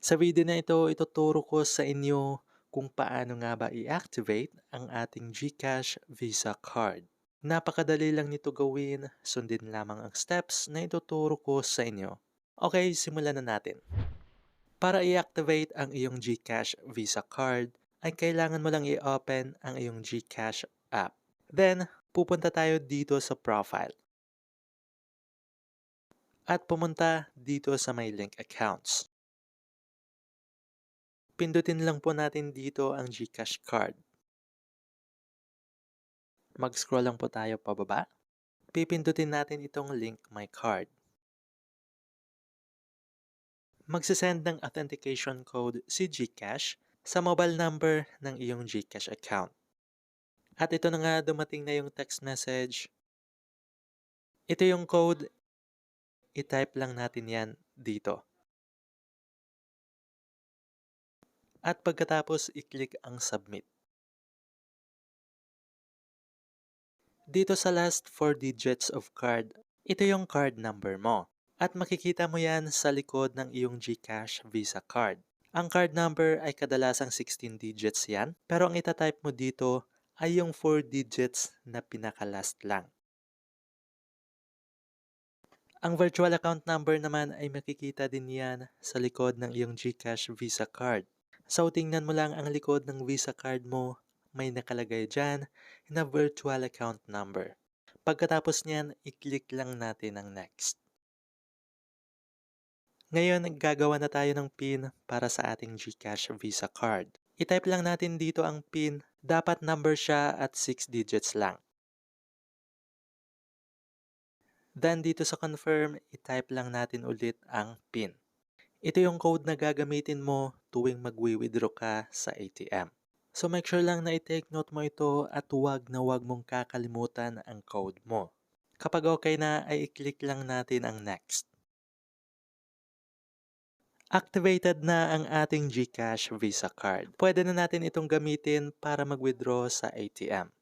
Sa video na ito, ituturo ko sa inyo kung paano nga ba i-activate ang ating GCash Visa Card. Napakadali lang nito gawin, sundin lamang ang steps na ituturo ko sa inyo. Okay, simulan na natin. Para i-activate ang iyong GCash Visa Card, ay kailangan mo lang i-open ang iyong GCash app. Then, pupunta tayo dito sa profile. At pumunta dito sa may link accounts. Pindutin lang po natin dito ang GCash card. Mag-scroll lang po tayo pababa. Pipindutin natin itong link my card. Magsisend ng authentication code si GCash sa mobile number ng iyong GCash account. At ito na nga dumating na yung text message. Ito yung code. I-type lang natin yan dito. At pagkatapos, i-click ang submit. Dito sa last 4 digits of card, ito yung card number mo. At makikita mo yan sa likod ng iyong GCash Visa card. Ang card number ay kadalasang 16 digits yan, pero ang itatype mo dito ay yung 4 digits na pinakalast lang. Ang virtual account number naman ay makikita din yan sa likod ng iyong GCash Visa card. So, tingnan mo lang ang likod ng Visa card mo. May nakalagay dyan na virtual account number. Pagkatapos niyan, i-click lang natin ang next. Ngayon, gagawa na tayo ng PIN para sa ating GCash Visa card. I-type lang natin dito ang PIN. Dapat number siya at 6 digits lang. Then dito sa confirm, i-type lang natin ulit ang PIN. Ito yung code na gagamitin mo tuwing magwi-withdraw ka sa ATM. So make sure lang na i-take note mo ito at huwag na huwag mong kakalimutan ang code mo. Kapag okay na ay i-click lang natin ang next. Activated na ang ating GCash Visa Card. Pwede na natin itong gamitin para mag-withdraw sa ATM.